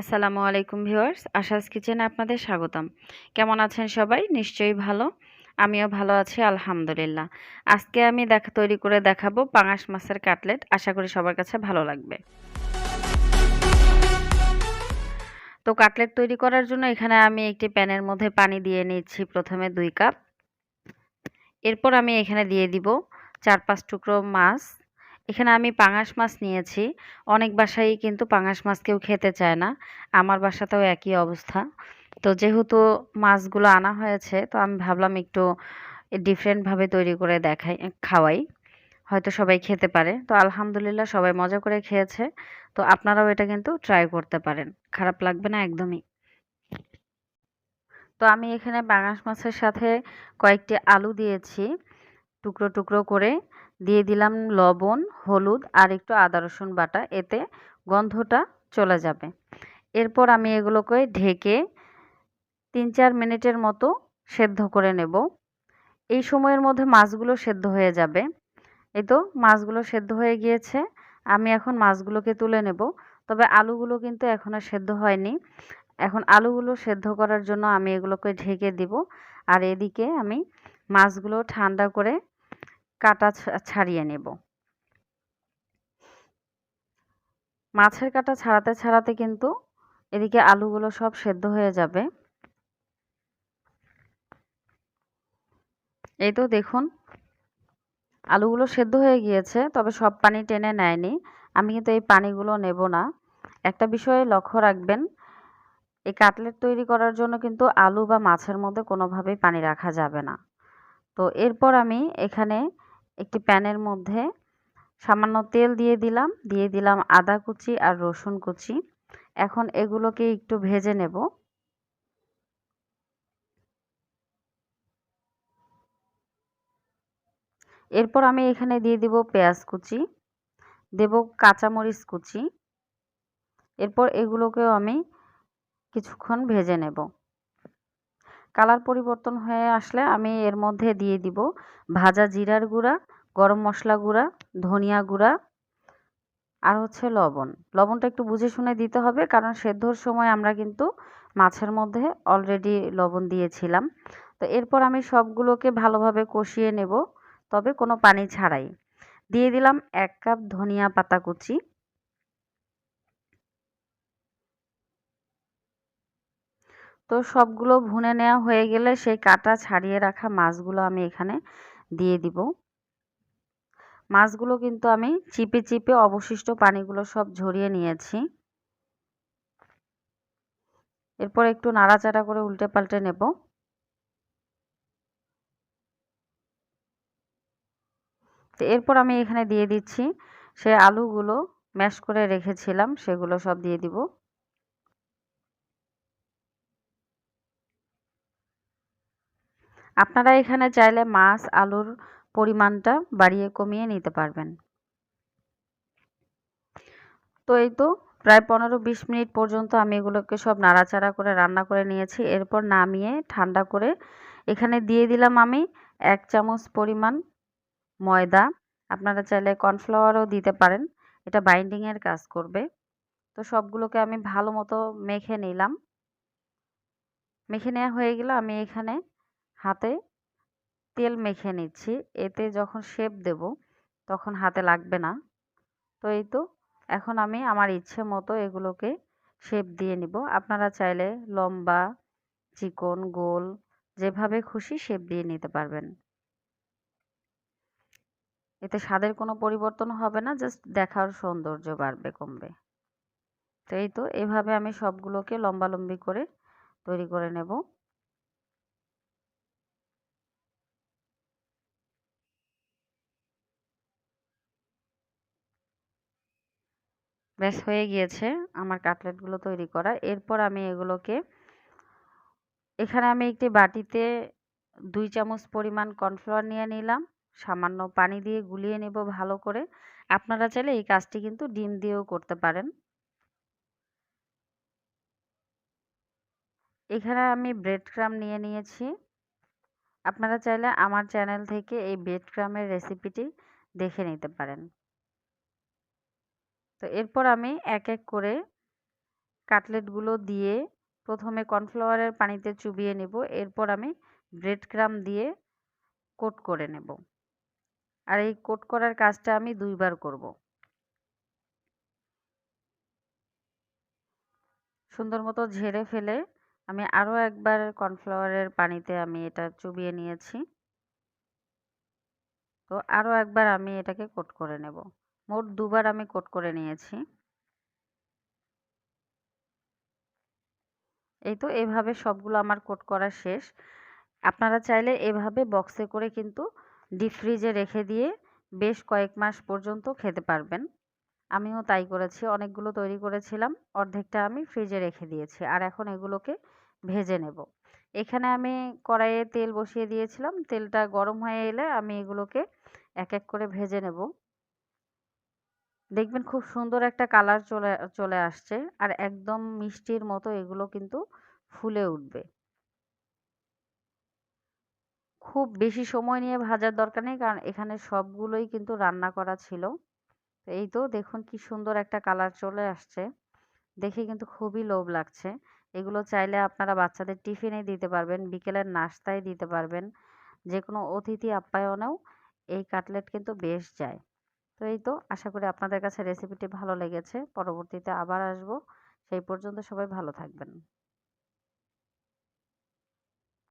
আসসালামু আলাইকুম ভিউয়ার্স, আশাস কিচেনে আপনাদের স্বাগতম। কেমন আছেন সবাই? নিশ্চয়ই ভালো। আমিও ভালো আছি, আলহামদুলিল্লাহ। আজকে আমি দেখা, তৈরি করে দেখাবো পাঙাশ মাছের কাটলেট। আশা করি সবার কাছে ভালো লাগবে। তো কাটলেট তৈরি করার জন্য এখানে আমি একটি প্যানের মধ্যে পানি দিয়ে নিচ্ছি প্রথমে দুই কাপ। এরপর আমি এখানে দিয়ে দিব চার পাঁচ টুকরো মাছ। এখানে আমি পাঙাশ মাছ নিয়েছি। অনেক বাসায় কিন্তু পাঙাশ মাছ কেউ খেতে চায় না। আমার বাসাতেও একই অবস্থা। তো যেহেতু মাছগুলো আনা হয়েছে, তো আমি ভাবলাম একটু ডিফারেন্টভাবে তৈরি করে দেখাই, খাওয়াই। হয়তো সবাই খেতে পারে। তো আলহামদুলিল্লাহ সবাই মজা করে খেয়েছে। তো আপনারাও এটা কিন্তু ট্রাই করতে পারেন। খারাপ লাগবে না একদমই। তো আমি এখানে পাঙাশ মাছের সাথে কয়েকটি আলু দিয়েছি, টুকরো টুকরো করে। দিয়ে দিলাম লবণ, হলুদ আর একটু আদা, রসুন বাটা। এতে গন্ধটা চলে যাবে। এরপর আমি এগুলোকে ঢেকে তিন চার মিনিটের মতো সেদ্ধ করে নেব। এই সময়ের মধ্যে মাছগুলো সেদ্ধ হয়ে যাবে। এই তো মাছগুলো সেদ্ধ হয়ে গিয়েছে। আমি এখন মাছগুলোকে তুলে নেব। তবে আলুগুলো কিন্তু এখনও সেদ্ধ হয়নি। এখন আলুগুলো সেদ্ধ করার জন্য আমি এগুলোকে ঢেকে দিব। আর এদিকে আমি মাছগুলো ঠান্ডা করে কাটা ছাড়িয়ে নেব। মাছের কাটা ছাড়াতে ছাড়াতে কিন্তু এদিকে আলুগুলো সব সেদ্ধ হয়ে যাবে। এই তো দেখুন, আলুগুলো সেদ্ধ হয়ে গিয়েছে, তবে সব পানি টেনে নেয়নি। আমি কিন্তু এই পানিগুলো নেব না। একটা বিষয়ে লক্ষ্য রাখবেন, এই কাটলেট তৈরি করার জন্য কিন্তু আলু বা মাছের মধ্যে কোনোভাবেই পানি রাখা যাবে না। তো এরপর আমি এখানে একটি প্যানের মধ্যে সামান্য তেল দিয়ে দিলাম দিয়ে দিলাম আদা কুচি আর রসুন কুচি। এখন এগুলোকে একটু ভেজে নেব। এরপর আমি এখানে দিয়ে দিব পেঁয়াজ কুচি, দেব কাঁচামরিচ কুচি। এরপর এগুলোকেও আমি কিছুক্ষণ ভেজে নেব। কালার পরিবর্তন হয়ে আসলে আমি এর মধ্যে দিয়ে দিব ভাজা জিরার গুঁড়া, গরম মশলা গুঁড়া, ধনিয়া গুঁড়া আর হচ্ছে লবণ। লবণটা একটু বুঝে শুনে দিতে হবে কারণ সেদ্ধর সময় আমরা কিন্তু মাছের মধ্যে অলরেডি লবণ দিয়েছিলাম। তো এরপর আমি সবগুলোকে ভালোভাবে কষিয়ে নেব, তবে কোনো পানি ছাড়াই। দিয়ে দিলাম এক কাপ ধনিয়া পাতা কুচি। তো সবগুলো ভুনে নেওয়া হয়ে গেলে সেই কাটা ছাড়িয়ে রাখা মাছগুলো আমি এখানে দিয়ে দিব। মাছগুলো কিন্তু আমি চিপে চিপে অবশিষ্ট পানিগুলো সব ঝরিয়ে নিয়েছি। এরপর একটু নাড়াচাড়া করে উল্টে পাল্টে নেব। তো এরপর আমি এখানে দিয়ে দিচ্ছি। সে আলুগুলো ম্যাশ করে রেখেছিলাম, সেগুলো সব দিয়ে দিব। আপনারা এখানে চাইলে মাছ, আলুর পরিমাণটা বাড়িয়ে কমিয়ে নিতে পারবেন। তো এই তো প্রায় পনেরো বিশ মিনিট পর্যন্ত আমি এগুলোকে সব নাড়াচাড়া করে রান্না করে নিয়েছি। এরপর নামিয়ে ঠান্ডা করে এখানে দিয়ে দিলাম আমি এক চামচ পরিমাণ ময়দা। আপনারা চাইলে কর্নফ্লাওয়ারও দিতে পারেন, এটা বাইন্ডিংয়ের কাজ করবে। তো সবগুলোকে আমি ভালো মতো মেখে নিলাম। মেখে নেওয়া হয়ে গেলে আমি এখানে হাতে তেল মেখে নিচ্ছি। এতে যখন শেপ দেব, তখন হাতে লাগবে না। তো এই তো, এখন আমি আমার ইচ্ছে মতো এগুলোকে শেপ দিয়ে নিব। আপনারা চাইলে লম্বা, চিকন, গোল, যেভাবে খুশি শেপ দিয়ে নিতে পারবেন। এতে স্বাদের কোনো পরিবর্তন হবে না জাস্ট দেখার সৌন্দর্য বাড়বে, কমবে। তো এই তো, এভাবে আমি সবগুলোকে লম্বা লম্বি করে তৈরি করে নেব। ব্যাস হয়ে গিয়েছে আমার কাটলেটগুলো তৈরি করা। এরপর আমি এগুলোকে, এখানে আমি একটি বাটিতে দুই চামচ পরিমাণ কর্নফ্লাওয়ার নিয়ে নিলাম। সামান্য পানি দিয়ে গুলিয়ে নেব ভালো করে। আপনারা চাইলে এই কাজটি কিন্তু ডিম দিয়েও করতে পারেন। এখানে আমি ব্রেড ক্রাম নিয়ে নিয়েছি। আপনারা চাইলে আমার চ্যানেল থেকে এই ব্রেড ক্রামের রেসিপিটি দেখে নিতে পারেন। তো এরপর আমি এক এক করে কাটলেটগুলো দিয়ে প্রথমে কর্নফ্লাওয়ারের পানিতে চুবিয়ে নেব। এরপর আমি ব্রেড ক্রাম দিয়ে কোট করে নেব। আর এই কোট করার কাজটা আমি দুইবার করব। সুন্দর মতো ঝেড়ে ফেলে আমি আরও একবার কর্নফ্লাওয়ারের পানিতে আমি এটা চুবিয়ে নিয়েছি। তো আরও একবার আমি এটাকে কোট করে নেব। মোট দুবার আমি কোট করে নিয়েছি। এই তো এভাবে সবগুলো আমার কোট করা শেষ। আপনারা চাইলে এভাবে বক্সে করে কিন্তু ডিপ ফ্রিজে রেখে দিয়ে বেশ কয়েক মাস পর্যন্ত খেতে পারবেন। আমিও তাই করেছি, অনেকগুলো তৈরি করেছিলাম, অর্ধেকটা আমি ফ্রিজে রেখে দিয়েছি আর এখন এগুলোকে ভেজে নেব। এখানে আমি কড়াইয়ে তেল বসিয়ে দিয়েছিলাম, তেলটা গরম হয়ে এলে আমি এগুলোকে এক এক করে ভেজে নেব। দেখবেন খুব সুন্দর একটা কালার চলে চলে আসছে। আর একদম মিষ্টির মতো এগুলো কিন্তু ফুলে উঠবে। খুব বেশি সময় নিয়ে ভাজার দরকার নেই, কারণ এখানে সবগুলোই কিন্তু রান্না করা ছিল। এই তো দেখুন কি সুন্দর একটা কালার চলে আসছে। দেখে কিন্তু খুবই লোভ লাগছে। এগুলো চাইলে আপনারা বাচ্চাদের টিফিনে দিতে পারবেন, বিকেলের নাস্তায় দিতে পারবেন। যে কোনো অতিথি আপ্যায়নেও এই কাটলেট কিন্তু বেশ যায়। তো এই তো আশা করি আপনাদের কাছে রেসিপিটি ভালো লেগেছে। পরবর্তীতে আবার আসব। সেই পর্যন্ত সবাই ভালো থাকবেন।